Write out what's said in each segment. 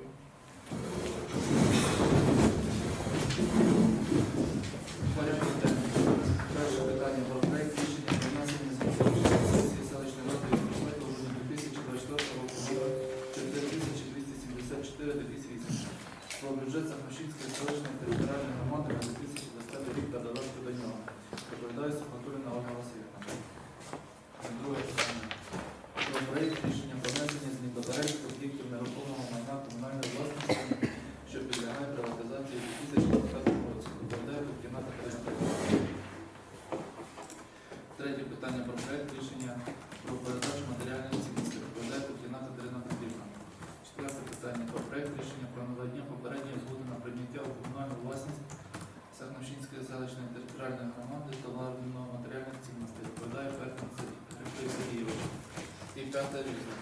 Thank you. проект рішення про надання попередньої згоди на прийняття у комунальну власність Сахновщинської селищної територіальної громади товарно-матеріальних цінностей. Відповідає перший Сергійович. І п'яте рішення.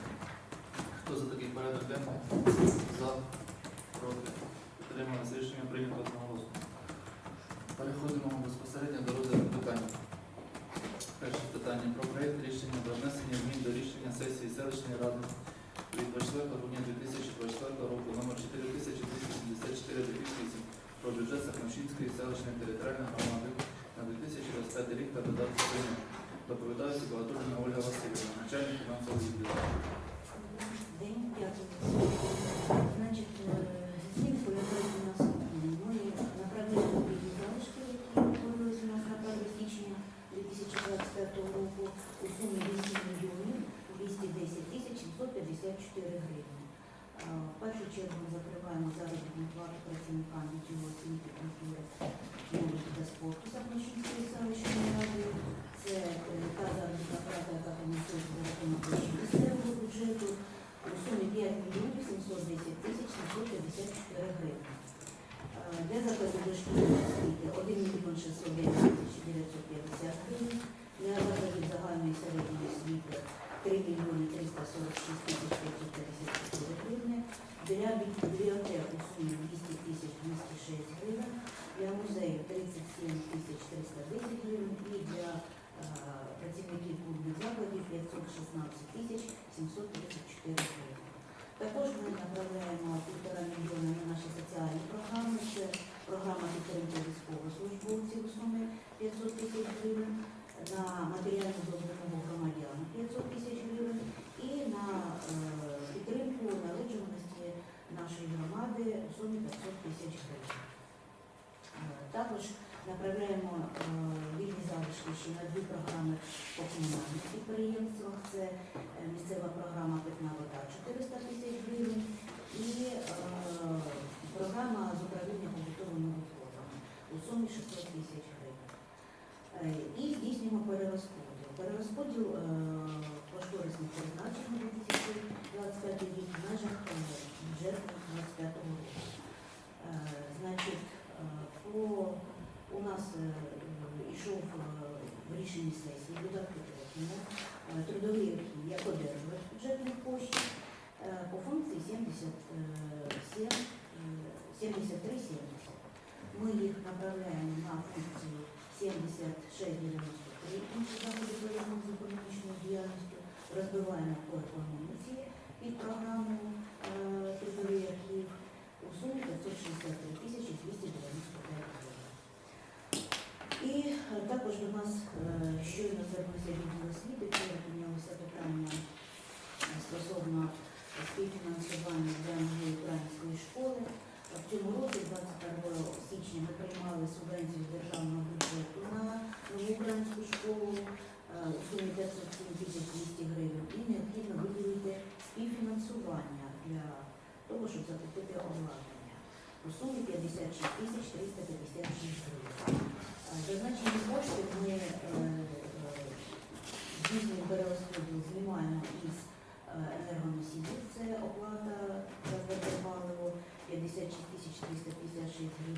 для бібліотеки сума 200 тисяч 206 гривень, для музею 37 тисяч 310 гривень і для а, працівників клубних закладів 516 тисяч 734 гривень. Також ми направляємо півтора мільйона на наші соціальні програми. Це програма підтримки військовослужбовців у сумі 500 тисяч гривень, на матеріальну допомогу громадянам 500 тисяч гривень і на е, нашої громади в сумі 500 тисяч гривень. Е, Також направляємо е, вільні залишки ще на дві програми по комунальних підприємствах. Це е, місцева програма Питна вода 400 456 гривень.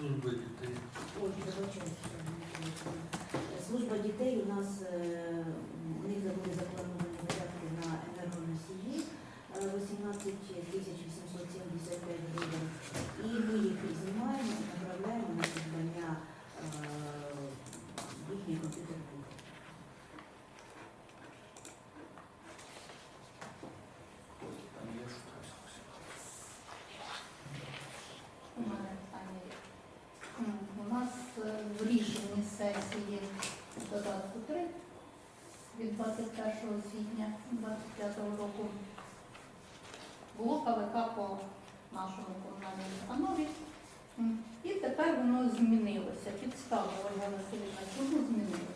Служба дітей. Служба дітей у нас е, у них були заплановані видатки на енергоносії е, 18 тисяч 875 гривень. І ми їх знімаємо і направляємо на придбання е, їхньої комп'ютерної. Там є щось. У мене питання є. М, У нас е, в рішенні сесії додатку 3 від 21 січня 25 року було КВК по нашому комунальному установі. М, І тепер воно змінилося. Підставка Ольга Васильівна, чому змінилося?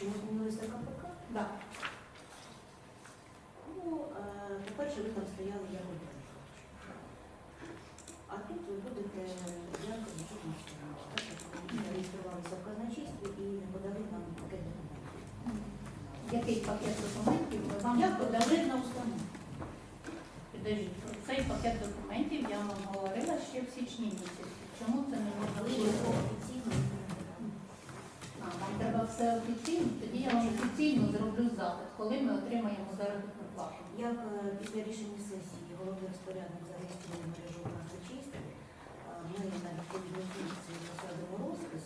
Чому змінилися КПК? Да. Ну, е, по-перше, ви там стояли як один. А тут ви будете як сторона. Так, як зареєструвалися в казначействі і не подали нам пакет документів. Який пакет документів ми вам подали? подали на установу? Підождіть, про цей пакет документів я вам говорила ще в січні місяці. Чому це не Але можна його було? офіційно не передали. А, вам треба все офіційно, тоді я вам офіційно зроблю запит, коли ми отримаємо заробітну плату. Як е, після рішення сесії головний розпорядник зареєструє мережу казначейства, е, ми на відповідній функції посадимо розпис,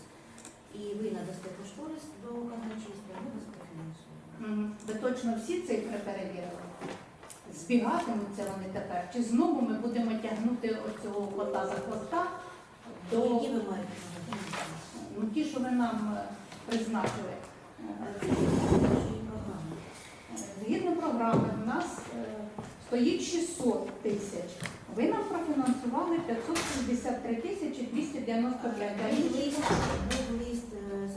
і ви надасте кошторис до казначейства, ми вас профінансуємо. Ви точно всі цифри перевірили? Збігатимуться вони тепер? Чи знову ми будемо тягнути оцього кота за хвоста до Які ви маєте ну, ті, що ви нам е, призначили? Е, програми. Згідно програми, в нас е, стоїть 600 тисяч. Ви нам профінансували 563 тисячі 295 гривень. був лист е,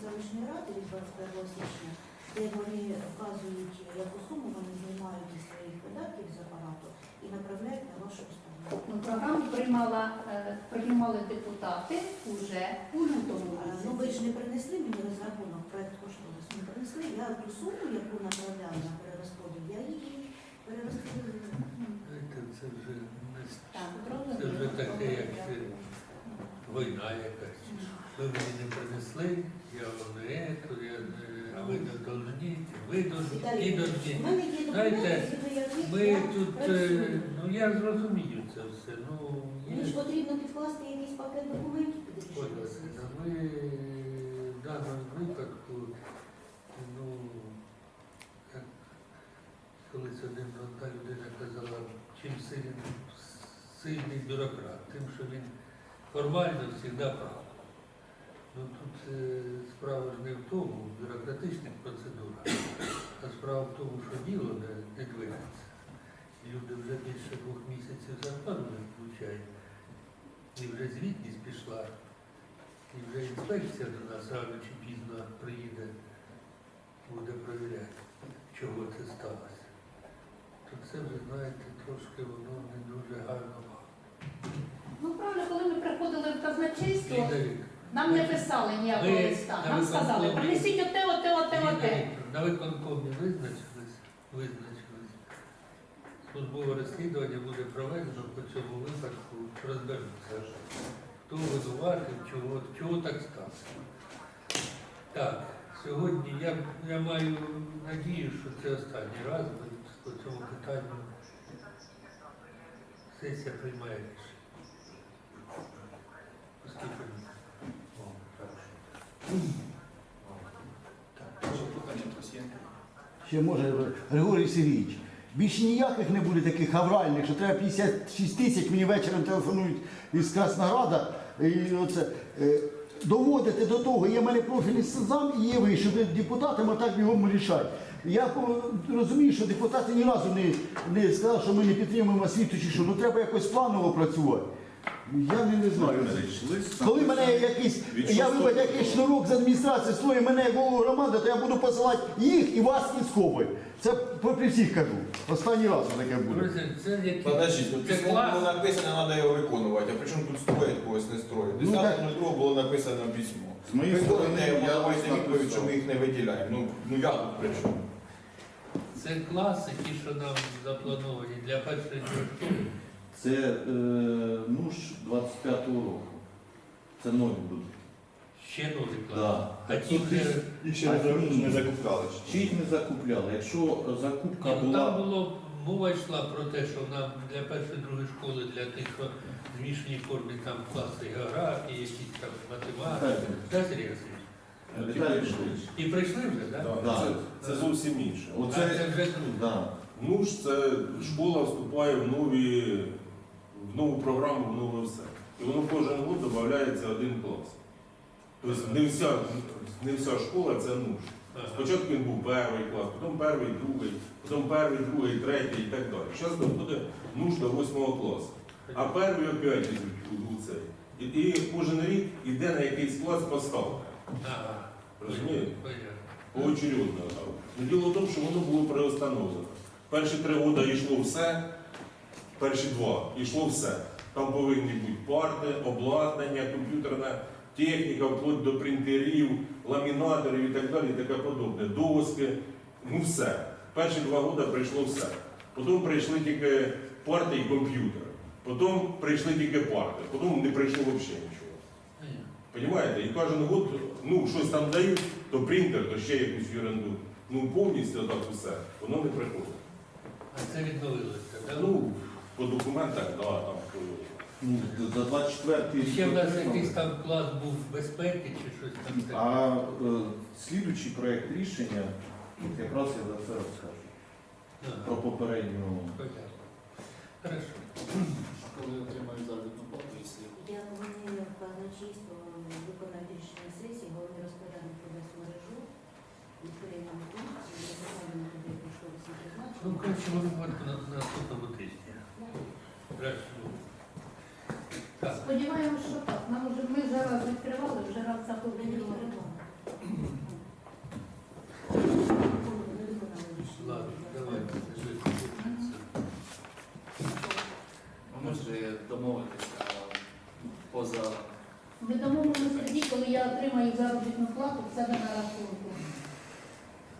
селищної ради від 21 січня, де вони вказують, яку суму вони знімають із своїх видатків з апарату і направляють на вашу установу. Ну, програму приймала, е, приймали депутати уже у лютому Ну ви ж не принесли мені розрахунок проект кошторису. Не принесли. Я ту суму, яку направляла на перерозподіл, я її це вже не Це вже таке, як е, війна якась. Ви мені не принесли, я вам не то, я, а ви не должні, ви должні, должні. Знаєте, Ми тут, е, ну я зрозумію це все. Ну, Мені ж потрібно підкласти якийсь пакет документів ми в даному випадку, 31 та людина казала, чим сильний, сильний бюрократ, тим, що він формально завжди прав. Ну, Тут е, справа ж не в тому, в бюрократичних процедурах, а справа в тому, що діло не, не двигається. Люди вже більше двох місяців зарплату не включають. І вже звітність пішла, і вже інспекція до нас рано чи пізно приїде, буде перевіряти, чого це сталося. То це вже, знаєте, трошки воно не дуже гарно. Ну правильно, коли ми приходили в казначейство, нам не писали ніякого Ви листа. на Нам сказали, принесіть оте, оте, оте, оте. На виконкомі визначились, визначились. Службове розслідування буде проведено по цьому випадку, розберуться, хто винуватий, чого, чого так сталося. Так, сьогодні я, я маю надію, що це останній раз ми по цьому питанню сесія приймає рішення. Ще може Григорій Сергійович. Більше ніяких не буде таких авральних, що треба 56 тисяч, мені вечором телефонують із Краснограда. І оце, е, доводити до того, є в мене профільний зам і є ви, що депутатам а так бігом рішать. Я розумію, що депутати ні разу не, не сказали, що ми не підтримуємо освіту чи що, ну треба якось планово працювати. Я не, не знаю. Коли мене якийсь, я вибачу якийсь шнурок з адміністрації слоє мене голову громади, то я буду посилати їх і вас і Коби. Це по при всіх кажу. Останній раз таке буде. Друзі, це які... Подождіть, тут Це клас. було написано, треба його виконувати. А при чому тут строїть когось не строїть? Ну, так. 10.02 було написано письмо. З моєї Ви сторони, я вас відповідь, що ми їх не виділяємо. Ну, ну я тут при чому? Це класи, ті, що нам заплановані для першої школи. Це е, ну ж 25-го року. Це нові будуть. Ще. Да. А ті вже... Їх ще не закупляли. Чи їх не закупляли? Якщо закупка Ні, ну, Там була. було, мова йшла про те, що нам для першої другої школи, для тих, що в змішаній формі там класи географії, якісь там математики. Так, Сергій Васильович? Віталій Васильович, І прийшли вже, так? Да. Це, це зовсім інше. А Оце, це вже круто. да. Ну ж це школа вступає в нові в нову програму, в нове все. І воно кожен год додається один клас. Тобто не вся, не вся школа це нуж. Спочатку він був перший клас, потім перший, другий, потім перший, другий, третій і так далі. Зараз буде нуж до восьмого класу. А перший опять йдуть у- цей. І, і кожен рік йде на якийсь клас поставка. Розумієте? Поочередно. Ну, Діло в тому, що воно було приостановлено. Перші три роки йшло все, перші два йшло все. Там повинні бути парти, обладнання, комп'ютерна техніка, вплоть до принтерів, ламінаторів і так далі, і таке подобне. Доски, ну все. Перші два роки прийшло все. Потім прийшли тільки парти і комп'ютер. Потім прийшли тільки парти, потім не прийшло взагалі нічого. Понимаєте? І кожен год, ну, щось там дають, то принтер, то ще якусь ерунду. Ну, повністю так усе, воно не приходить. А це відновилося, так? Ну, по документах, да, там. то- Ну, за 24 рік. Ще в нас отримали. якийсь там клас був безпеки чи щось там таке. А е, слідуючий проєкт рішення, от якраз я за це розкажу. Ага. Про попередню. Понятно. Хорошо. Коли отримають заробітну плату і. Я повинні казначейство виконати рішення сесії, головний розпорядник подасть мережу, відповідно функції, заставлено туди пішло всі Ну, коротше, ми говоримо на на наступному тижні. Краще. Ну. Так. Сподіваємось, що так. Нам вже ми зараз відкривали, вже раз заходили. Ладно, давайте. Ви можете домовитися поза Ми домовилися тоді, коли я отримаю заробітну плату в себе на рахунку.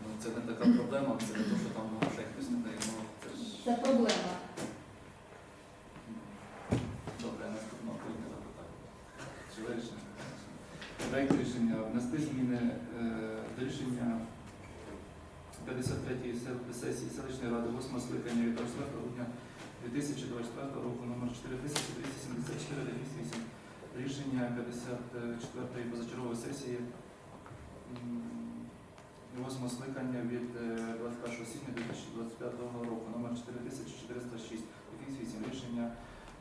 ну, це не така проблема, це не те, що там грошей хтось не дає. Ну, це ж Це проблема. добре, наступного тижня запитаю. Чи вирішення? Проект рішення внести зміни е, до рішення 53-ї сесії селищної ради 8 скликання від 24 грудня 2024 року номер 4274 98 Рішення 54-ї позачергової сесії 8 скликання від е, 21 січня 2025 року номер 4406 98 Рішення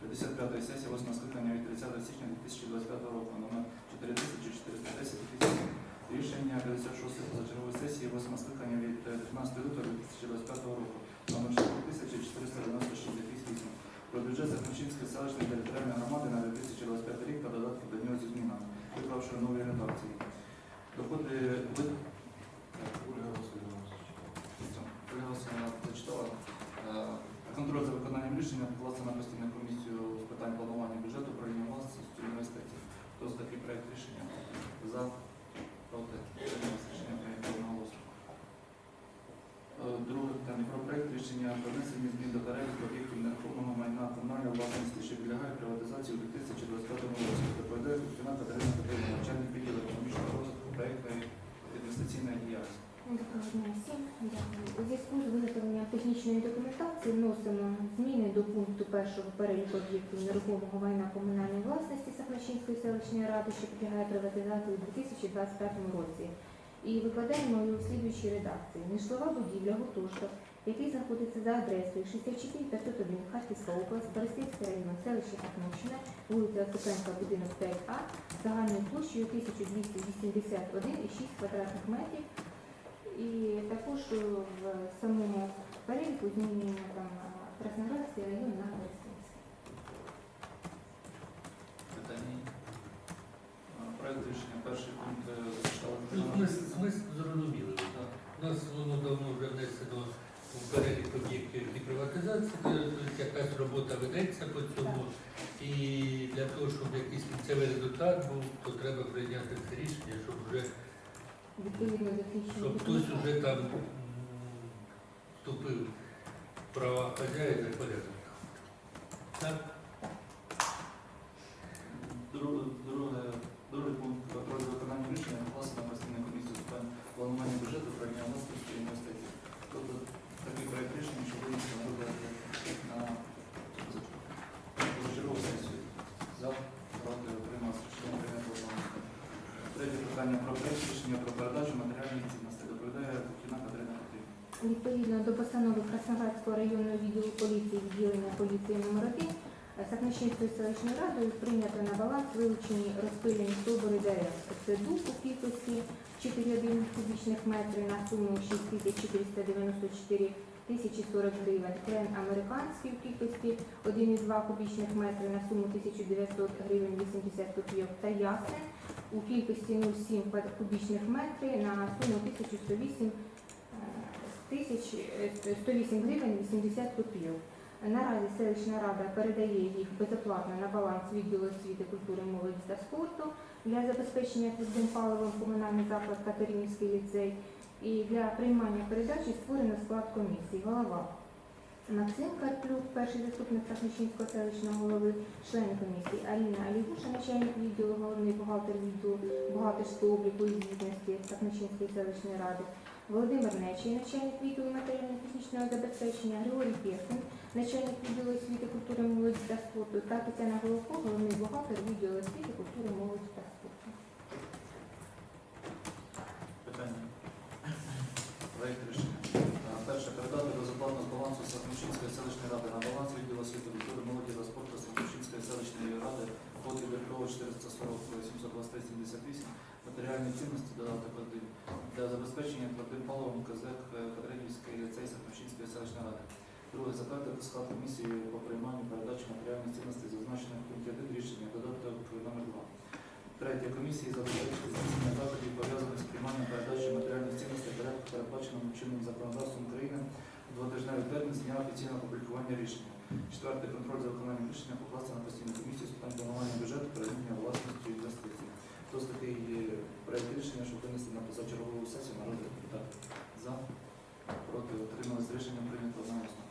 55-ї сесії 8 скликання від 30 січня 2025 року номер 4410 98 Рішення 56-ї позачергової сесії 8 скликання від е, 15 лютого 2025 року номер 4496 98 про бюджет Захмачинської селищної територіальної громади на 2025 рік та додатки до нього зі змінами, виклавши нові редакції. Доходи ви... Так, Ольга Васильівна. Все. Ольга Васильівна зачитала. Е, Контроль за виконанням рішення покласти на постійну комісію з питань планування бюджету, управління власності університетів. Хто за такий проект рішення? За, проти, утримались. рішення прийнято одноголосно. Е, Друге питання про проект рішення про внесення змін до переліку об'єктів нерухомого майна комунальної власності, що підлягає приватизації у 2025 році. Доповідає Купіна Катерина Петрівна, начальник відділу економічного розвитку проєктної інвестиційної діяльності. Доброго дня всім. Дякую. У зв'язку з виготовленням технічної документації вносимо зміни до пункту першого переліку об'єктів нерухомого майна комунальної власності Сахмачинської селищної ради, що підлягає приватизації у 2025 році. І викладаємо його в слідуючій редакції. Нешлова будівля гуртожиток, який знаходиться за адресою 64 501 Харківська область, Борисівський район, селище Сахмачине, вулиця Осипенка, будинок 5А, загальною площею 1281,6 квадратних метрів. І також в самому переліку змінюємо там Краснодарський район на Херсонський. Питання. Проект рішення перший пункт е, Ми, зачитали. ми зрозуміли, так. У нас воно давно вже внесено у перелік об'єктів і приватизації, де якась робота ведеться по цьому. І для того, щоб якийсь кінцевий результат був, то треба прийняти це рішення, щоб вже щоб хтось вже там вступив в права хазяїна і порядок. Так? Друге, друге, другий пункт про виконання рішення класу на постійну комісію з питань планування бюджету, прийняття власності і інвестицій. Тобто такий проект рішення, що винести на розгляд на позачергову сесію. За, проти, утримався, рішення прийнято одноголосно. Третє питання про проект рішення про передачу матеріальних цінностей. Доповідає Кіна Катерина Петрівна. Відповідно до постанови Красноградського районного відділу поліції відділення поліції номер 1 Сахничинською селищною радою прийнято на баланс вилучені розпилені стовбури дерев. Це дуб у кількості 4,1 кубічних метрів на суму 6494 тисячі 40 гривень. Крен американський у кількості 1,2 кубічних метри на суму 1900 гривень 80 копійок та ясен у кількості 0,7 кубічних метрів на суму 1108 тисяч е, 108 гривень 80 копійок. Наразі селищна рада передає їх безоплатно на баланс відділу освіти, культури, молоді та спорту для забезпечення твердим паливом комунальний заклад Катеринівський ліцей. І для приймання передачі створено склад комісії. Голова Максим Карплюк, перший заступник Сахничинського селищного голови, члени комісії Аліна Алігуша, начальник відділу, головний бухгалтер відділу бухгалтерського обліку і звітності Сахничинської селищної ради, Володимир Нечий, начальник відділу матеріально-технічного забезпечення, Григорій Пєхін, начальник відділу освіти, культури, молоді та спорту та Тетяна Головко, головний бухгалтер відділу освіти, культури, молоді та спорту. Питання. Проект рішення. Перше. Передати безоплатно з балансу Сахмічинської селищної ради на баланс відділу освіти культури, молоді та спорту Сахмічинської селищної ради код Іберкова 440 723 78 матеріальні цінності додаток 1 для забезпечення твердим паливом КЗЕК Катеринівський ліцей Сахмічинської селищної ради. Друге. Затвердити склад комісії по прийманню передачі матеріальних цінностей, зазначених в пункті 1 рішення додаток номер 2. Третє. Комісії забезпечити здійснення заходів, пов'язаних з прийманням передачі матеріальних цінностей порядку, передбаченому чинним законодавством України двотижневий термін з дня офіційного опублікування рішення. Четверте. Контроль за виконанням рішення покласти на постійну комісію з питань планування бюджету, передання власності і Ось такий проєкт рішення, щоб винести на позачергову сесію на розгляд депутатів. За, проти, отрималось рішення прийнято одноголосно.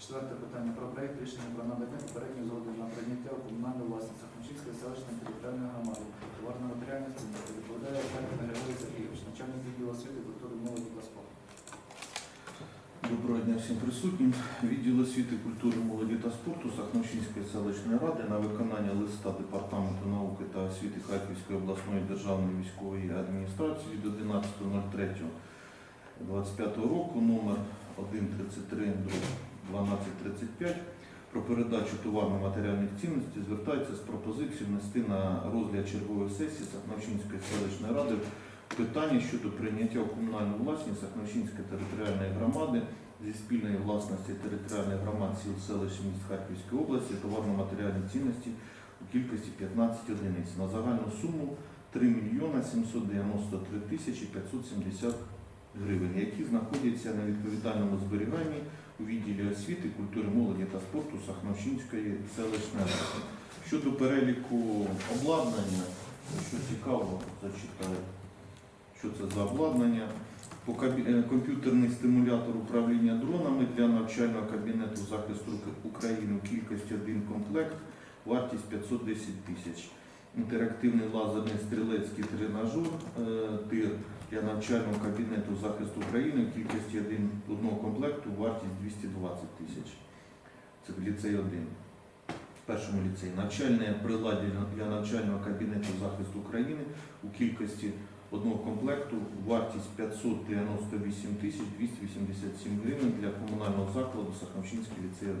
Четверте питання про проєкт рішення про надання попередньої згоди на прийняття у комунальну власність Хмельницької селищної територіальної громади товарно-матеріальних цінностей відповідає Харків Григорій Сергійович, начальник відділу освіти, культури, молоді та. Доброго дня всім присутнім. Відділ освіти, культури, молоді та спорту Сахновщинської селищної ради на виконання листа Департаменту науки та освіти Харківської обласної державної військової адміністрації від 11.03.25 року номер 133 1235 про передачу товарно-матеріальних цінностей звертається з пропозицією внести на розгляд чергової сесії Сахновщинської селищної ради питання щодо прийняття у комунальну власність Сахновщинської територіальної громади зі спільної власності територіальних громад сіл селищ міст Харківської області товарно-матеріальні цінності у кількості 15 одиниць на загальну суму 3 мільйона 793 тисячі 570 гривень, які знаходяться на відповідальному зберіганні у відділі освіти, культури, молоді та спорту Сахновщинської селищної ради. Щодо переліку обладнання, що цікаво, зачитаю, що це за обладнання. По е, комп'ютерний стимулятор управління дронами для навчального кабінету захисту України у кількості один комплект, вартість 510 тисяч. Інтерактивний лазерний стрілецький тренажер е, тир для навчального кабінету захисту України в кількості один, одного комплекту, вартість 220 тисяч. Це в ліцей 1. В першому ліцеї. Навчальне приладдя для навчального кабінету захисту України у кількості одного комплекту, вартість 598 тисяч 287 гривень для комунального закладу Сахновщинський ліцей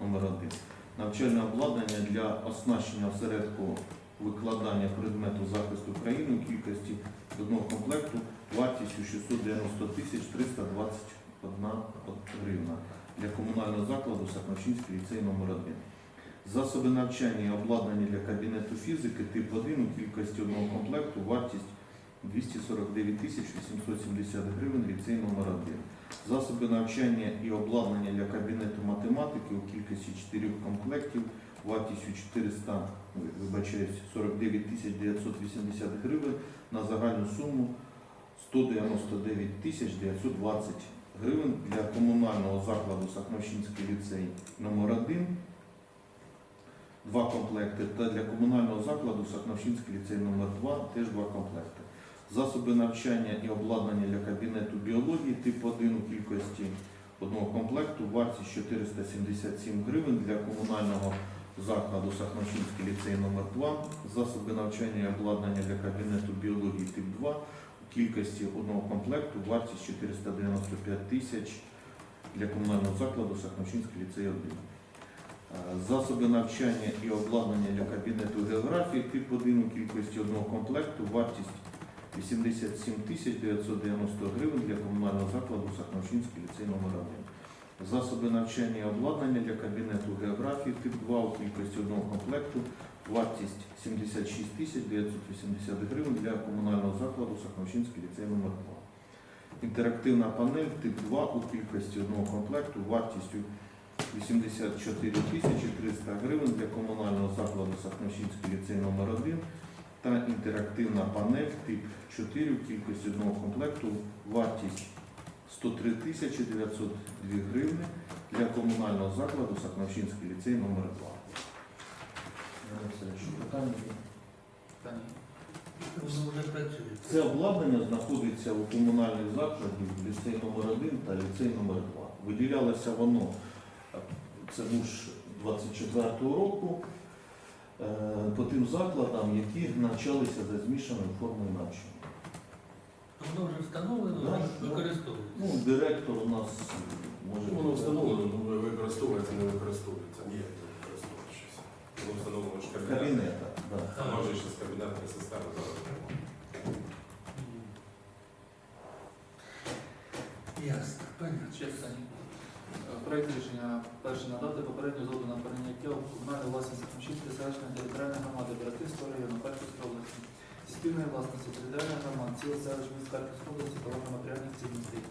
номер 1 Навчальне обладнання для оснащення осередку викладання предмету захисту України у кількості одного комплекту вартістю 690 тисяч 321 гривна для комунального закладу Сахновщинський ліцей номер 1 Засоби навчання і обладнання для кабінету фізики тип 1 у кількості одного комплекту вартість 249 тисяч 870 гривень ліцей номер 1. Засоби навчання і обладнання для кабінету математики у кількості 4 комплектів вартістю 400, вибачаюсь, 49 тисяч 980 гривень на загальну суму 199 тисяч 920 гривень для комунального закладу Сахновщинський ліцей номер 1 два комплекти, та для комунального закладу Сахновщинський ліцей номер 2 теж два комплекти. Засоби навчання і обладнання для кабінету біології тип 1 у кількості одного комплекту, вартість 477 гривень для комунального закладу Сахновщинський ліцей номер 2 засоби навчання і обладнання для кабінету біології тип 2 у кількості одного комплекту, вартість 495 тисяч для комунального закладу Сахновщинський ліцей 1. Е, Засоби навчання і обладнання для кабінету географії тип 1 у кількості одного комплекту, вартість 87 тисяч 990 гривень для комунального закладу Сахновщинський ліцей номер 1. Засоби навчання і обладнання для кабінету географії тип 2 у кількості одного комплекту, вартість 76 тисяч 980 гривень для комунального закладу Сахновщинський ліцей номер 2. Інтерактивна панель тип 2 у кількості одного комплекту, вартістю 84 тисячі 300 гривень для комунального закладу Сахновщинський ліцей номер 1 та інтерактивна панель тип 4 в кількості одного комплекту, вартість 103 тисячі 902 гривни для комунального закладу Сахновщинський ліцей номер 2. Е, Все, що питання є? Та ні. Воно вже працює. Це обладнання знаходиться у комунальних закладів ліцей номер 1 та ліцей номер 2. Виділялося воно, це був 24-го року, по тим закладам, які навчалися за змішаною формою навчання. Воно вже встановлено, Да, використовується. Ну, директор у нас може. Воно встановлено, ну, використовується, не використовується. Ніяк не використовується. Воно встановлено ж кабінет. Кабінета, да. А може ще з кабінетної системи зараз. немає. Ясно, понятно. Ще Проект рішення перше надати попередню згоду на прийняття у комунальну власність Сахновщинської селищної територіальної громади Беретинського району Харківської області, спільної власності територіальних громад, цілих селищ міст Харківської області та матеріальних цінностей.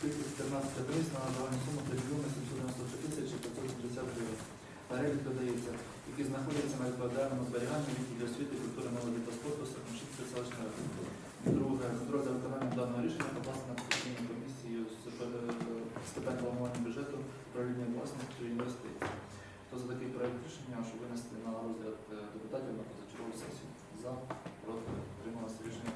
Кількість 14 одиниць на загальну суму 3 мільйони 793 тисячі 570 гривень. Перелік додається, які знаходяться на відповідальному зберіганні відділі освіти, культури, молоді та спорту Сахновщинської селищної ради. Друге, контроль за виконанням даного рішення покласти на постійну комісію з е, з питань планування бюджету, управління власністю інвестицій. Хто за такий проект рішення, щоб винести на розгляд е, депутатів на позачергову сесію? За, проти, утрималося рішення